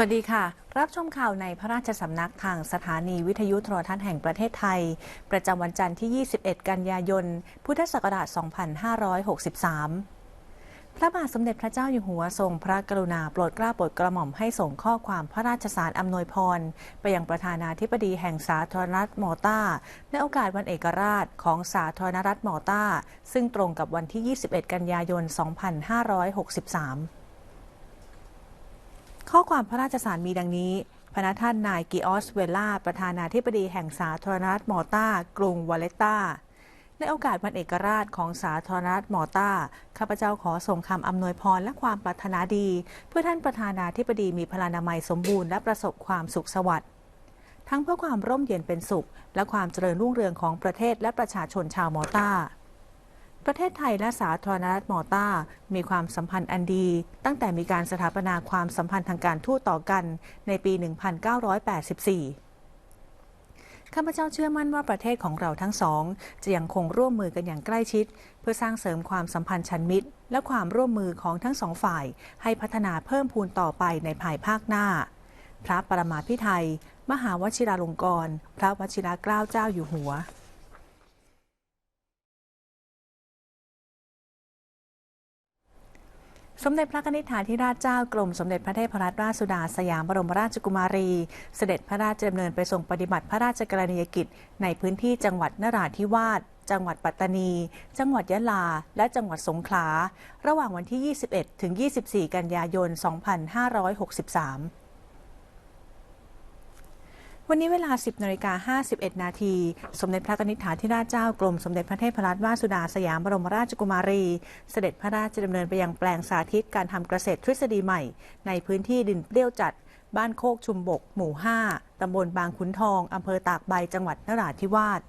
สวัสดีค่ะ รับชมข่าวในพระราชสำนักทางสถานีวิทยุโทรทัศน์แห่งประเทศไทย ประจำวันจันทร์ที่ 21 กันยายน พุทธศักราช 2563 พระบาทสมเด็จพระเจ้าอยู่หัวทรงพระกรุณาโปรดเกล้าโปรดกระหม่อมให้ส่งข้อความพระราชสารอำนวยพร ไปยังประธานาธิบดีแห่งสาธารณรัฐมอลตาในโอกาสวันเอกราชของสาธารณรัฐมอลตาซึ่งตรงกับวันที่ 21 กันยายน 2563 ข้อความพระราชสารมีดังนี้ พระท่านนายกิออสเวล่า ประธานาธิบดีแห่งสาธารณรัฐมอลตากรุงวาเลตตาในโอกาสวันเอกราชของสาธารณรัฐมอลตาข้าพเจ้าขอส่งคำอำนวยพรและความปรารถนาดี เพื่อท่านประธานาธิบดีมีพลานามัยสมบูรณ์และประสบความสุขสวัสดิ์ทั้งเพื่อความร่มเย็นเป็นสุข และความเจริญรุ่งเรืองของประเทศและประชาชนชาวมอลตา ประเทศไทยและสาธารณรัฐมอลตามีความสัมพันธ์อันดี ตั้งแต่มีการสถาปนาความสัมพันธ์ทางการทูตต่อกันในปี 1984ข้าพเจ้าเชื่อมั่นว่าประเทศของเราทั้งสอง จะยังคงร่วมมือกันอย่างใกล้ชิด เพื่อสร้างเสริมความสัมพันธ์ชันมิตร และความร่วมมือของทั้งสองฝ่าย ให้พัฒนาเพิ่มพูนต่อไปในภายภาคหน้า พระปรมาภิไธยมหาวชิราลงกรณ์พระวชิรเกล้าเจ้าอยู่หัว สมเด็จพระนิธิฐาธิราชเจ้ากรมสมเด็จพระเทพรัตนราชสุดาสยามบรมราชกุมารี เสด็จพระราชดำเนินไปทรงปฏิบัติพระราชกรณียกิจ ในพื้นที่จังหวัดนราธิวาสจังหวัดปัตตานี จังหวัดยะลา และจังหวัดสงขลา ระหว่างวันที่ 21 ถึง 24 กันยายน 2563 วันนี้เวลา 10นาฬิกา51 นาที สมเด็จพระนิธิฐาธิราชเจ้ากรมสมเด็จพระเทพรัตนราชสุดาสยามบรมราชกุมารี เสด็จพระราชดำเนินไปยังแปลงสาธิตการทำเกษตรทฤษฎีใหม่ ในพื้นที่ดินเปรี้ยวจัด บ้านโคกชุมบก หมู่ 5ตำบลบางขุนทองอำเภอตากใบจังหวัดนราธิวาส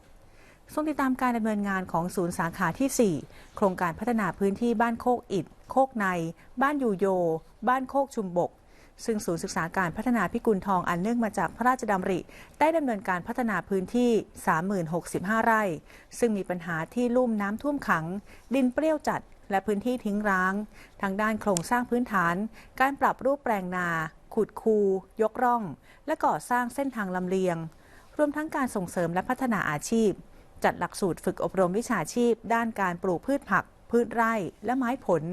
ทรงติดตามการดำเนินงานของศูนย์สาขาที่ 4 โครงการพัฒนาพื้นที่บ้านโคกอิด โคกใน บ้านยูโย บ้านโคกชุมบก ซึ่งศูนย์ศึกษาการพัฒนาพิกุลทองอันเนื่องมาจากพระราชดำริ ได้ดำเนินการพัฒนาพื้นที่ 3065 ไร่ ซึ่งมีปัญหาที่ลุ่มน้ำท่วมขัง ดินเปรี้ยวจัด และพื้นที่ทิ้งร้าง ทางด้านโครงสร้างพื้นฐาน การปรับรูปแปลงนา ขุดคู ยกร่อง และก่อสร้างเส้นทางลำเลียง รวมทั้งการส่งเสริมและพัฒนาอาชีพ จัดหลักสูตรฝึกอบรมวิชาชีพ ด้านการปลูกพืชผัก พืชไร่ และไม้ผล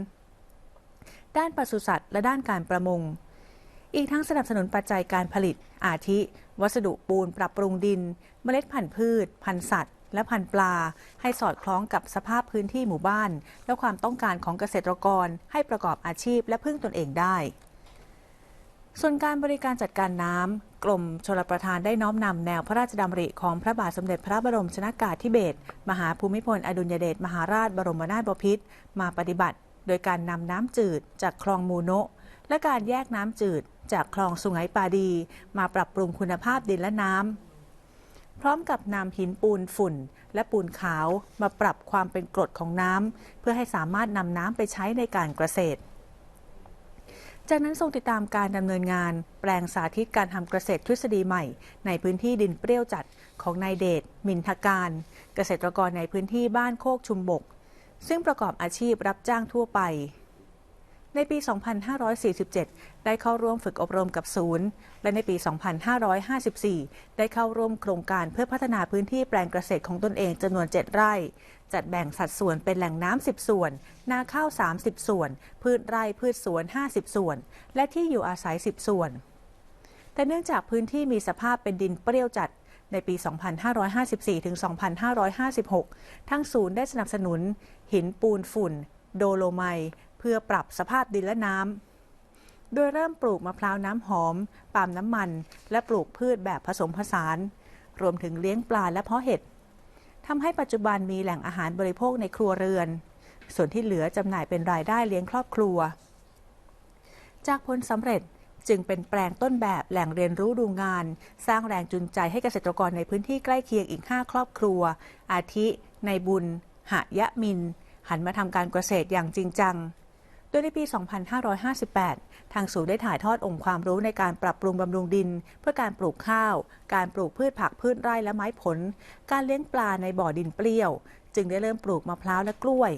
ด้านปศุสัตว์และด้านการประมง อีกทั้งสนับสนุนปัจจัยการผลิต อาทิ วัสดุปูนปรับปรุงดิน เมล็ดพันธุ์พืช พันธุ์สัตว์ และพันธุ์ปลา ให้สอดคล้องกับสภาพพื้นที่หมู่บ้าน และความต้องการของเกษตรกร ให้ประกอบอาชีพและพึ่งตนเองได้ส่วนการบริการจัดการน้ำ กรมชลประทานได้น้อมนำแนวพระราชดำริของพระบาทสมเด็จพระบรมชนากาธิเบศรมหาภูมิพลอดุลยเดชมหาราชบรมนาถบพิตรมาปฏิบัติ โดยการนำน้ำจืดจากคลองมูโนะ และการแยกน้ำจืดจากคลองสุไหงปาดี มาปรับปรุงคุณภาพดินและน้ำพร้อมกับนำหินปูนฝุ่น และปูนขาวมาปรับความเป็นกรดของน้ำเพื่อให้สามารถนำน้ำไปใช้ในการเกษตร จากนั้นทรงติดตามการดำเนินงาน แปลงสาธิตการทำเกษตรทฤษฎีใหม่ ในพื้นที่ดินเปรี้ยวจัดของนายเดชมินทการ เกษตรกรในพื้นที่บ้านโคกชุมบกซึ่งประกอบอาชีพรับจ้างทั่วไป ในปี 2547 ได้เข้าร่วมฝึกอบรมกับศูนย์ และในปี 2554 ได้เข้าร่วมโครงการเพื่อพัฒนาพื้นที่แปลงเกษตรของตนเองจำนวน 7 ไร่ จัดแบ่งสัดส่วนเป็นแหล่งน้ำ 10 ส่วน นาข้าว 30 ส่วน พืชไร่พืชสวน 50 ส่วน และที่อยู่อาศัย 10 ส่วน แต่เนื่องจากพื้นที่มีสภาพเป็นดินเปรี้ยวจัดในปี 2554 ถึง 2556 ทั้งศูนย์ได้สนับสนุน หินปูนฝุ่น โดโลไมต์ เพื่อปรับสภาพดินและน้ำ โดยเริ่มปลูกมะพร้าวน้ำหอม ปาล์มน้ำมัน และปลูกพืชแบบผสมผสาน รวมถึงเลี้ยงปลาและเพาะเห็ดทำให้ปัจจุบันมีแหล่งอาหารบริโภคในครัวเรือน ส่วนที่เหลือจำหน่ายเป็นรายได้เลี้ยงครอบครัว จากผลสำเร็จจึงเป็นแปลงต้นแบบแหล่งเรียนรู้ดูงาน สร้างแรงจูงใจให้เกษตรกรในพื้นที่ใกล้เคียงอีก 5 ครอบครัว อาทิ ในบุญ หะยะมิน หันมาทำการเกษตรอย่างจริงจัง โดยในปี 2558 ทางศูนย์ได้ถ่ายทอดองค์ความรู้ในการปรับปรุงบำรุงดิน เพื่อการปลูกข้าว การปลูกพืชผักพืชไร่และไม้ผล การเลี้ยงปลาในบ่อดินเปรี้ยว จึงได้เริ่มปลูกมะพร้าวและกล้วย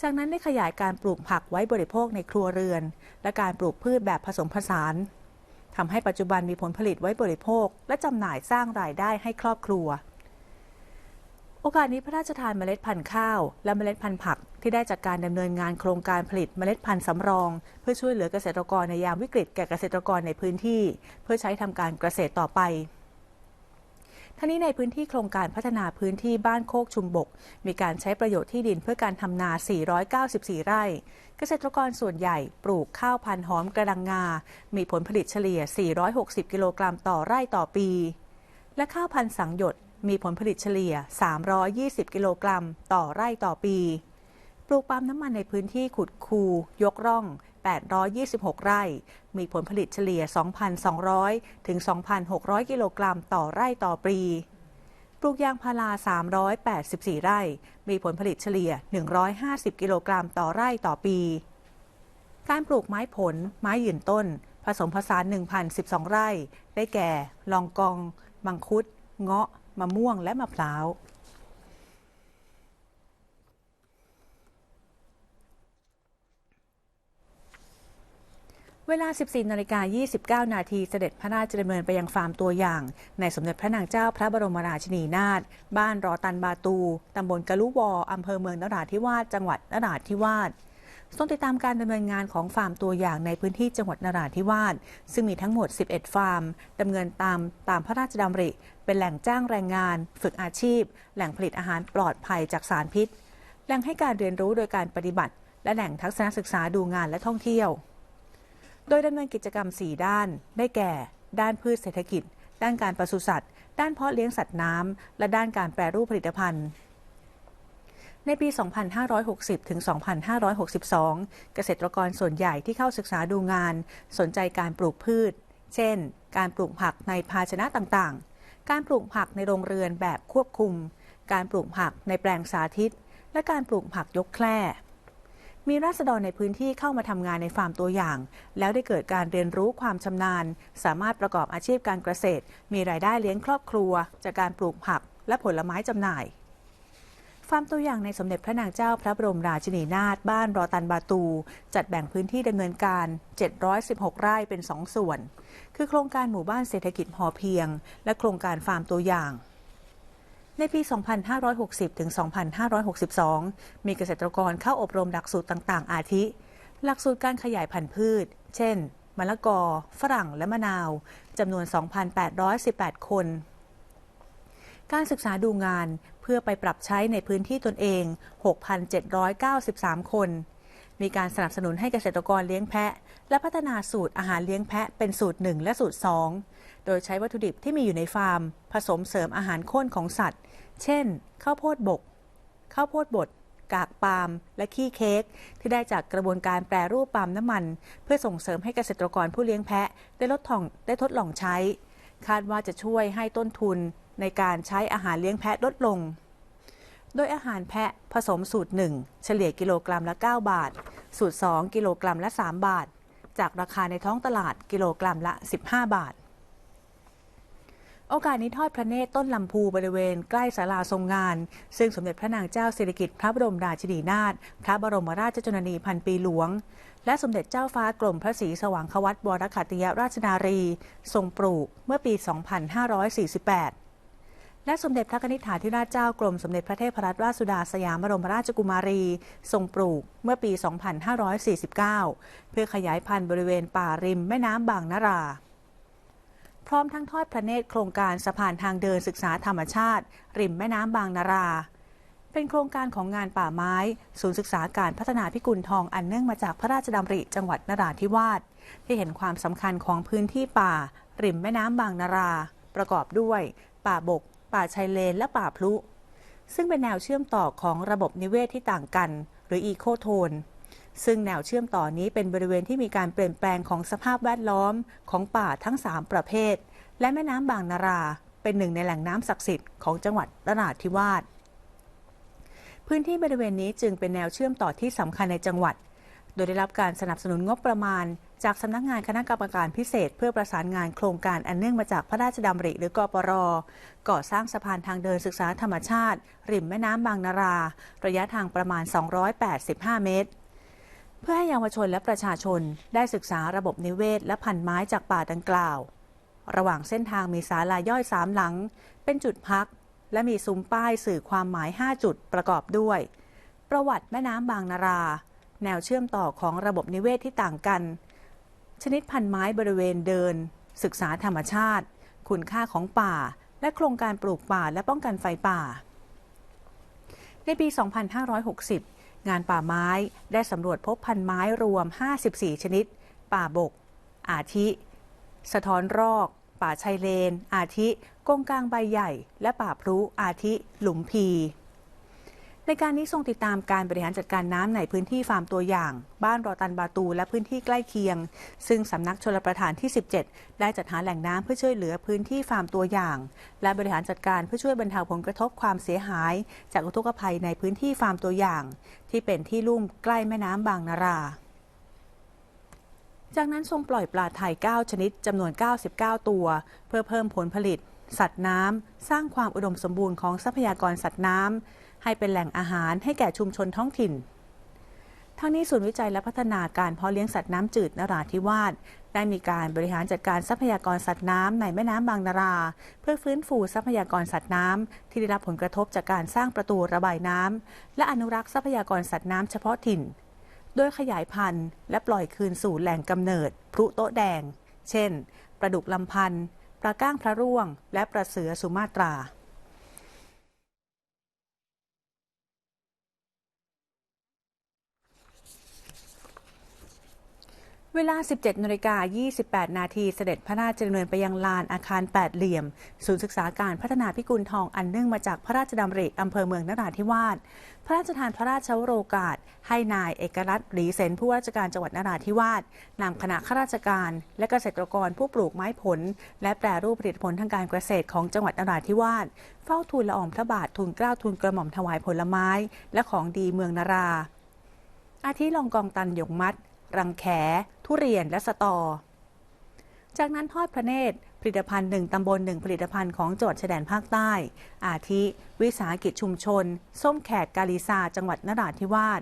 จากนั้นได้ขยายการปลูกผักไว้บริโภคในครัวเรือน และการปลูกพืชแบบผสมผสานทำให้ปัจจุบันมีผลผลิตไว้บริโภค และจำหน่ายสร้างรายได้ให้ครอบครัว โอกาสนี้พระราชทานเมล็ดพันธุ์ข้าว และเมล็ดพันธุ์ผัก ที่ได้จากการดำเนินงานโครงการผลิตเมล็ดพันธุ์สำรอง เพื่อช่วยเหลือเกษตรกรในยามวิกฤตแก่เกษตรกรในพื้นที่ เพื่อใช้ทำการเกษตรต่อไปทั้งนี้ในพื้นที่โครงการพัฒนาพื้นที่บ้านโคกชุมบก มีการใช้ประโยชน์ที่ดินเพื่อการทำนา 494 ไร่ เกษตรกรส่วนใหญ่ปลูกข้าวพันธุ์หอมกระดังงา มีผลผลิตเฉลี่ย 460 กิโลกรัมต่อไร่ต่อปี และข้าวพันธุ์สังหยด มีผลผลิตเฉลี่ย 320 กิโลกรัมต่อไร่ต่อปี ปลูกปาล์มน้ำมันในพื้นที่ขุดคู ยกร่อง 826 ไร่ มีผลผลิตเฉลี่ย 2,200 ถึง 2,600 กิโลกรัมต่อไร่ต่อปีปลูกยางพารา 384 ไร่ มีผลผลิตเฉลี่ย 150 กิโลกรัมต่อไร่ต่อปี การปลูกไม้ผล ไม้ยืนต้น ผสมผสาน 1,012 ไร่ ได้แก่ ลองกอง มังคุด เงาะ มะม่วงและมะพร้าวเวลา 14นาฬิกา29 นาที เสด็จพระราชดำเนินไปยังฟาร์มตัวอย่าง ในสมเด็จพระนางเจ้าพระบรมราชินีนาถ บ้านรอตันบาตู ตำบลกะลุวอ อำเภอเมืองนราธิวาส จังหวัดนราธิวาส ทรงติดตามการดำเนินงานของฟาร์มตัวอย่างในพื้นที่จังหวัดนราธิวาสซึ่งมีทั้งหมด 11 ฟาร์มดำเนินตามตามพระราชดำริ เป็นแหล่งจ้างแรงงาน ฝึกอาชีพ แหล่งผลิตอาหารปลอดภัยจากสารพิษ แหล่งให้การเรียนรู้โดยการปฏิบัติ และแหล่งทักษณศึกษาดูงานและท่องเที่ยว โดยดำเนินกิจกรรม 4 ด้าน ได้แก่ ด้านพืชเศรษฐกิจ ด้านการปศุสัตว์ ด้านเพาะเลี้ยงสัตว์น้ำและด้านการแปรรูปผลิตภัณฑ์ ในปี 2560 ถึง 2562 เกษตรกรส่วนใหญ่ที่เข้าศึกษาดูงาน สนใจการปลูกพืช เช่น การปลูกผักในภาชนะต่างๆ การปลูกผักในโรงเรือนแบบควบคุม การปลูกผักในแปลงสาธิต และการปลูกผักยกแคร่มีราษฎรในพื้นที่เข้ามาทำงานในฟาร์มตัวอย่าง แล้วได้เกิดการเรียนรู้ความชำนาญ สามารถประกอบอาชีพการเกษตร มีรายได้เลี้ยงครอบครัว จากการปลูกผักและผลไม้จำหน่าย ฟาร์มตัวอย่างในสมเด็จพระนางเจ้าพระบรมราชินีนาถบ้านรอตันบาตู จัดแบ่งพื้นที่ดำเนินการ 716 ไร่เป็น 2 ส่วน คือโครงการหมู่บ้านเศรษฐกิจพอเพียง และโครงการฟาร์มตัวอย่างในปี 2560 ถึง 2562 มีเกษตรกรเข้าอบรมหลักสูตรต่าง ๆ อาทิ หลักสูตรการขยายพันธุ์พืช เช่น มะละกอ ฝรั่ง และมะนาว จำนวน 2,818 คน การศึกษาดูงาน เพื่อไปปรับใช้ในพื้นที่ตนเอง 6,793 คน มีการสนับสนุนให้เกษตรกรเลี้ยงแพะ และพัฒนาสูตรอาหารเลี้ยงแพะเป็นสูตร 1 และสูตร 2 โดยใช้วัตถุดิบที่มีอยู่ในฟาร์ม ผสมเสริมอาหารข้นของสัตว์ เช่น ข้าวโพดบก ข้าวโพดบดกากปาล์มและขี้เค้กที่ได้จากกระบวนการแปรรูปปาล์มน้ำมัน เพื่อส่งเสริมให้เกษตรกรผู้เลี้ยงแพะ ได้ลดทองได้ทดลองใช้ คาดว่าจะช่วยให้ต้นทุน ในการใช้อาหารเลี้ยงแพะลดลง โดยอาหารแพะผสมสูตร 1 เฉลี่ยกิโลกรัมละ 9 บาท สูตร 2 กิโลกรัมละ 3 บาท จากราคาในท้องตลาดกิโลกรัมละ 15 บาท โอกาสนี้ทอดพระเนตรต้นลำพูบริเวณใกล้ศาลาทรงงาน ซึ่งสมเด็จพระนางเจ้าสิริกิติ์พระบรมราชินีนาถพระบรมราชชนนีพันปีหลวงและสมเด็จเจ้าฟ้ากรมพระศรีสว่างควัตวรคัตติยราชนารี ทรงปลูกเมื่อปี 2548 และสมเด็จพระนิธิาธิราชเจ้ากรมสมเด็จพระเทพรัตนราชสุดาสยามบรมราชกุมารี ทรงปลูกเมื่อปี 2549 เพื่อขยายพันธุ์บริเวณป่าริมแม่น้ำบางนารา พร้อมทั้งทอดพระเนตรโครงการสะพานทางเดินศึกษาธรรมชาติ ริมแม่น้ำบางนารา เป็นโครงการของงานป่าไม้ ศูนย์ศึกษาการพัฒนาพิกุลทองอันเนื่องมาจากพระราชดำริจังหวัดนราธิวาสที่เห็นความสำคัญของพื้นที่ป่า ริมแม่น้ำบางนารา ประกอบด้วย ป่าบก ป่าชายเลนและป่าพลุ ซึ่งเป็นแนวเชื่อมต่อของระบบนิเวศที่ต่างกัน หรืออีโคโทน ซึ่งแนวเชื่อมต่อนี้เป็นบริเวณที่มีการเปลี่ยนแปลงของสภาพแวดล้อมของป่าทั้ง 3 ประเภท และแม่น้ำบางนารา เป็นหนึ่งในแหล่งน้ำศักดิ์สิทธิ์ของจังหวัดนราธิวาส พื้นที่บริเวณนี้จึงเป็นแนวเชื่อมต่อที่สำคัญในจังหวัด โดยได้รับการสนับสนุนงบประมาณ จากสำนักงานคณะกรรมการพิเศษ เพื่อประสานงานโครงการอันเนื่องมาจากพระราชดำริหรือกปรก่อสร้างสะพานทางเดินศึกษาธรรมชาติ ริมแม่น้ำบางนารา ระยะทางประมาณ 285 เมตร เพื่อให้เยาวชนและประชาชนได้ศึกษาระบบนิเวศ และพันไม้จากป่าดังกล่าว ระหว่างเส้นทางมีศาลาย่อยสามหลัง เป็นจุดพัก และมีซุ้มป้ายสื่อความหมาย 5 จุดประกอบด้วย ประวัติแม่น้ำบางนารา แนวเชื่อมต่อของระบบนิเวศที่ต่างกัน ชนิดพันไม้บริเวณเดิน ศึกษาธรรมชาติ คุณค่าของป่า และโครงการปลูกป่าและป้องกันไฟป่า ในปี 2560 งานป่าไม้ได้สำรวจพบพันไม้รวม 54 ชนิด ป่าบก อาทิ สะท้อนรอก ป่าชายเลน อาทิกงกลางใบใหญ่ และป่าพรุอาทิ หลุมพี ในการนี้ทรงติดตามการบริหารจัดการน้ำในพื้นที่ฟาร์มตัวอย่าง บ้านรอตันบาตู และพื้นที่ใกล้เคียง ซึ่งสำนักชลประทานที่ 17 ได้จัดหาแหล่งน้ำเพื่อช่วยเหลือพื้นที่ฟาร์มตัวอย่าง และบริหารจัดการเพื่อช่วยบรรเทาผลกระทบความเสียหาย จากอุทกภัยในพื้นที่ฟาร์มตัวอย่าง ที่เป็นที่ลุ่มใกล้แม่น้ำบางนาราจากนั้นทรงปล่อยปลาไทย 9 ชนิดจำนวน 99 ตัว เพื่อเพิ่มผลผลิต สัตว์น้ำ สร้างความอุดมสมบูรณ์ของทรัพยากรสัตว์น้ำ ให้เป็นแหล่งอาหารให้แก่ชุมชนท้องถิ่น ทั้งนี้ศูนย์วิจัยและพัฒนาการเพาะเลี้ยงสัตว์น้ำจืดนราธิวาสได้มีการบริหารจัดการทรัพยากรสัตว์น้ำในแม่น้ำบางนารา เพื่อฟื้นฟูทรัพยากรสัตว์น้ำที่ได้รับผลกระทบจากการสร้างประตูระบายน้ำและอนุรักษ์ทรัพยากรสัตว์น้ำเฉพาะถิ่น โดยขยายพันธุ์และปล่อยคืนสู่แหล่งกำเนิด พลุโต๊ะแดง เช่นปลาดุกลำพันธ์ปลาก้างพระร่วง และปลาเสือสุมาตรา เวลา 17นาฬิกา28 นาทีเสด็จพระราชดำเนินไปยังลานอาคารแปดเหลี่ยม ศูนย์ศึกษาการพัฒนาพิกุลทองอันเนื่องมาจากพระราชดำริอำเภอเมืองนราธิวาส พระราชทานพระราชวโรกาส ให้นายเอกรัตน์หลีเสนผู้ว่าราชการจังหวัดนราธิวาสนำคณะข้าราชการ และเกษตรกรผู้ปลูกไม้ผล และแปรรูปผลิตผลทางการเกษตรของจังหวัดนราธิวาสเฝ้าทูลละอองพระบาททูลเกล้าทูลกระหม่อมถวายผลไม้ และของดีเมืองนารา อาทิลองกองตันหยงมัด รังแข ทุเรียนและสตอ จากนั้นทอดพระเนตรผลิตภัณฑ์หนึ่งตำบลหนึ่งผลิตภัณฑ์ของจังหวัดชายแดนภาคใต้ อาทิ วิสาหกิจชุมชน ส้มแขกกาลิซาจังหวัดนราธิวาส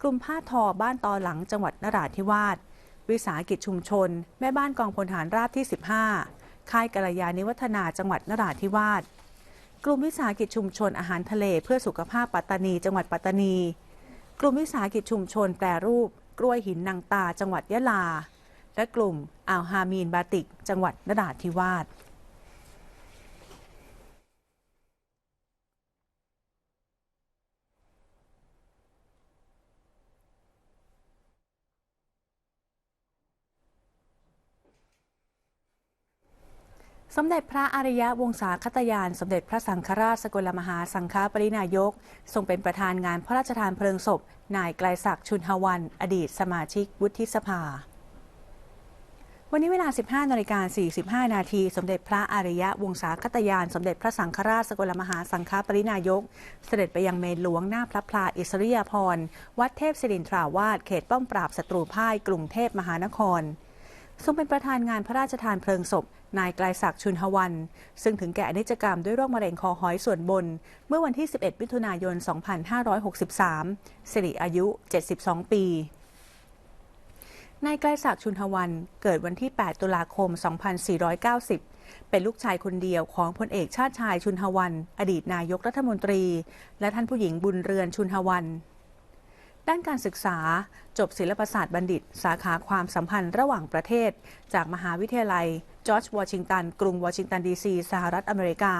กลุ่มผ้าทอบ้านตอหลังจังหวัดนราธิวาส วิสาหกิจชุมชน แม่บ้านกองพลฐานราบที่ 15 ค่ายกัลยาณิวัฒนาจังหวัดนราธิวาส กลุ่มวิสาหกิจชุมชนอาหารทะเลเพื่อสุขภาพปัตตานี จังหวัดปัตตานี กลุ่มวิสาหกิจชุมชนแปรรูป กล้วยหินนางตาจังหวัดยะลา และกลุ่มอ่าวฮามีนบาติก จังหวัดนราธิวาส สมเด็จพระอริยะวงศาคตยาน สมเด็จพระสังฆราชสกลมหาสังฆปรินายก ทรงเป็นประธานงานพระราชทานเพลิงศพ นายไกลศักดิ์ชุนหวัน อดีตสมาชิกวุฒิสภา วันนี้เวลา 15นาฬิกา45 นาที สมเด็จพระอริยะวงศาคตยาน สมเด็จพระสังฆราชสกลมหาสังฆปรินายก เสด็จไปยังเมนหลวงหน้าพระพลาอิสริยาภรณ์วัดเทพศิรินทราวาสเขตป้อมปราบศัตรูพ่ายกรุงเทพมหานคร ทรงเป็นประธานงานพระราชทานเพลิงศพ นายไกลศักดิ์ชุนหวัน ซึ่งถึงแก่อนิจกรรมด้วยโรคมะเร็งคอหอยส่วนบน เมื่อวันที่ 11 มิถุนายน 2563 สิริอายุ 72 ปีนายไกลศักดิ์ชุนหวัน เกิดวันที่ 8 ตุลาคม 2490 เป็นลูกชายคนเดียวของพลเอกชาติชายชุนหวัน อดีตนายกรัฐมนตรี และท่านผู้หญิงบุญเรือนชุนหวัน ด้านการศึกษา จบศิลปศาสตร์บัณฑิต สาขาความสัมพันธ์ระหว่างประเทศ จากมหาวิทยาลัย จอร์จวอชิงตัน กรุงวอชิงตันดีซี สหรัฐอเมริกา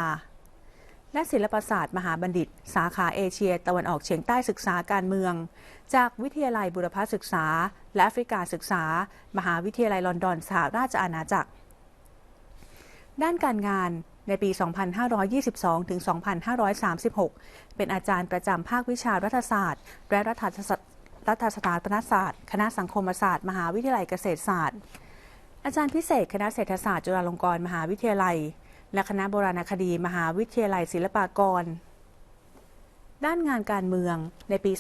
และศิลปศาสตร์มหาบัณฑิต สาขาเอเชีย ตะวันออกเฉียงใต้ศึกษาการเมือง จากวิทยาลัยบุรพศึกษา และแอฟริกาศึกษา มหาวิทยาลัยลอนดอนสหราชอาณาจักร ด้านการงาน ในปี 2522 ถึง 2536 เป็นอาจารย์ประจำภาควิชารัฐศาสตร์ และรัฐศาสตร์รัฐสถาปนศาสตร์ คณะสังคมศาสตร์ มหาวิทยาลัยเกษตรศาสตร์ อาจารย์พิเศษ คณะเศรษฐศาสตร์จุฬาลงกรณ์มหาวิทยาลัย และคณะโบราณคดี มหาวิทยาลัยศิลปากร ด้านงานการเมืองในปี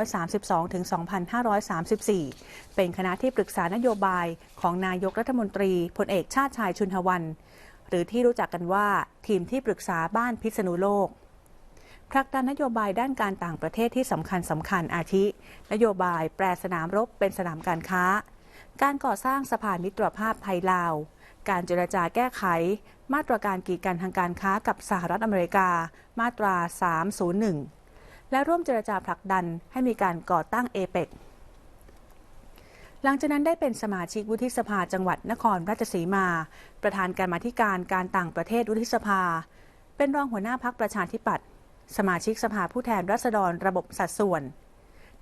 2532 ถึง 2534 เป็นคณะที่ปรึกษานโยบายของนายกรัฐมนตรีพลเอกชาติชายชุนหวัน หรือที่รู้จักกันว่าทีมที่ปรึกษาบ้านพิษณุโลกผลักดันนโยบายด้านการต่างประเทศที่สำคัญสำคัญอาทิ นโยบายแปลสนามรบเป็นสนามการค้า การก่อสร้างสะพานมิตรภาพไทยลาว การเจรจาแก้ไข มาตรการกีดกันทางการค้ากับสหรัฐอเมริกา มาตรา 301 และร่วมเจรจาผลักดันให้มีการก่อตั้งเอเปก หลังจากนั้นได้เป็นสมาชิกวุฒิสภาจังหวัดนครราชสีมา ประธานการมาธิการการต่างประเทศวุฒิสภา เป็นรองหัวหน้าพักประชาธิปัตย์สมาชิกสภาผู้แทนราษฎรระบบสัดส่วน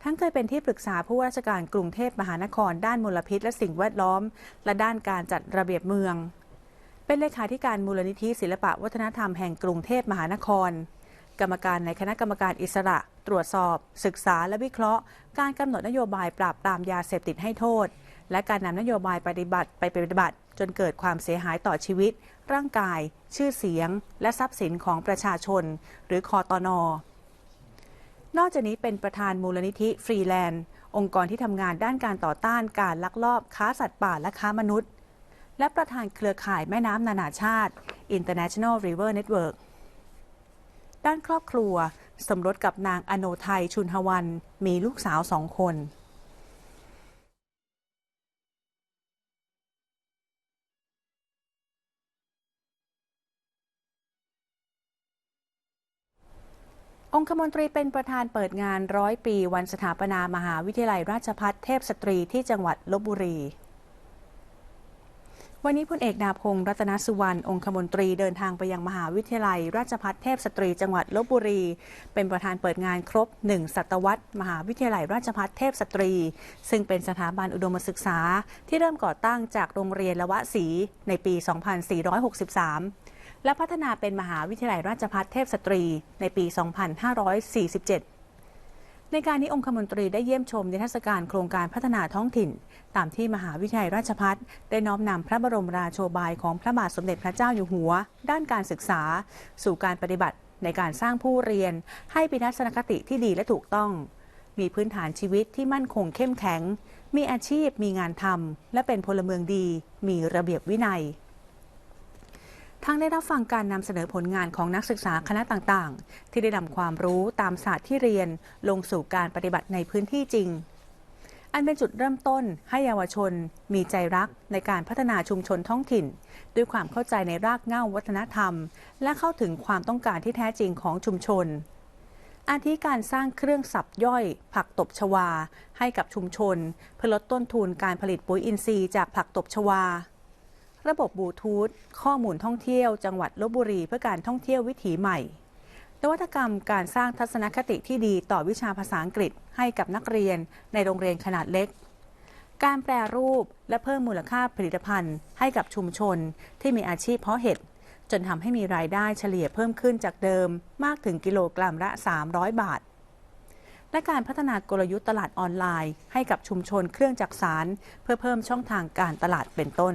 ทั้งเคยเป็นที่ปรึกษาผู้ว่าราชการกรุงเทพมหานครด้านมลพิษและสิ่งแวดล้อม และด้านการจัดระเบียบเมือง เป็นเลขาธิการมูลนิธิศิลปะวัฒนธรรมแห่งกรุงเทพมหานคร กรรมการในคณะกรรมการอิสระ ตรวจสอบ ศึกษาและวิเคราะห์ การกำหนดนโยบายปราบปรามยาเสพติดให้โทษ และการนำนโยบายปฏิบัติไปปฏิบัติ จนเกิดความเสียหายต่อชีวิต ร่างกาย ชื่อเสียง และทรัพย์สินของประชาชน หรือคอตอนอนอกจากนี้เป็นประธานมูลนิธิฟรีแลนด์ องค์กรที่ทำงานด้านการต่อต้านการลักลอบค้าสัตว์ป่าและค้ามนุษย์ และประธานเครือข่ายแม่น้ำนานาชาติ International River Network ด้านครอบครัว สมรสกับนางอโนไทยชุนหวัน มีลูกสาวสองคนองคมนตรีเป็นประธานเปิดงานร้อยปีวันสถาปนามหาวิทยาลัยราชพัฒเทพสตรีที่จังหวัดลบบุรี วันนี้พลเอกนาพงศ์รัตนสุวรรณองคมนตรีเดินทางไปยังมหาวิทยาลัย ราชพัฒเทพสตรีจังหวัดลบบุรี เป็นประธานเปิดงานครบหนึ่งศตวรรษ มหาวิทยาลัยราชพัฒเทพสตรี ซึ่งเป็นสถาบันอุดมศึกษาที่เริ่มก่อตั้งจากโรงเรียนละวะศรีในปี 2463 และพัฒนาเป็นมหาวิทยาลัยราชภัฏเทพสตรีในปี 2547 ในการนี้องคมนตรีได้เยี่ยมชมนิทรรศการโครงการพัฒนาท้องถิ่น ตามที่มหาวิทยาลัยราชภัฏได้น้อมนำพระบรมราโชบายของพระบาทสมเด็จพระเจ้าอยู่หัว ด้านการศึกษา สู่การปฏิบัติในการสร้างผู้เรียน ให้มีทัศนคติที่ดีและถูกต้อง มีพื้นฐานชีวิตที่มั่นคงเข้มแข็ง มีอาชีพ มีงานทำและเป็นพลเมืองดี มีระเบียบวินัย ทั้งได้รับฟังการนำเสนอผลงานของนักศึกษาคณะต่างๆ ที่ได้นำความรู้ตามศาสตร์ที่เรียน ลงสู่การปฏิบัติในพื้นที่จริง อันเป็นจุดเริ่มต้นให้เยาวชน มีใจรักในการพัฒนาชุมชนท้องถิ่น ด้วยความเข้าใจในรากเหง้าวัฒนธรรม และเข้าถึงความต้องการที่แท้จริงของชุมชนอาทิการสร้างเครื่องสับย่อย ผักตบชวา ให้กับชุมชน เพื่อลดต้นทุนการผลิตปุ๋ยอินทรีย์จากผักตบชวา ระบบบลูทูธข้อมูลท่องเที่ยวจังหวัดลบบุรีเพื่อการท่องเที่ยววิถีใหม่นวัตกรรมการสร้างทัศนคติที่ดีต่อวิชาภาษาอังกฤษให้กับนักเรียนในโรงเรียนขนาดเล็ก การแปรรูปและเพิ่มมูลค่าผลิตภัณฑ์ ให้กับชุมชนที่มีอาชีพเพาะเห็ดจนทำให้มีรายได้เฉลี่ยเพิ่มขึ้นจากเดิมมากถึงกิโลกรัมละ 300 บาท และการพัฒนากลยุทธ์ตลาดออนไลน์ ให้กับชุมชนเครื่องจักสารเพื่อเพิ่มช่องทางการตลาดเป็นต้น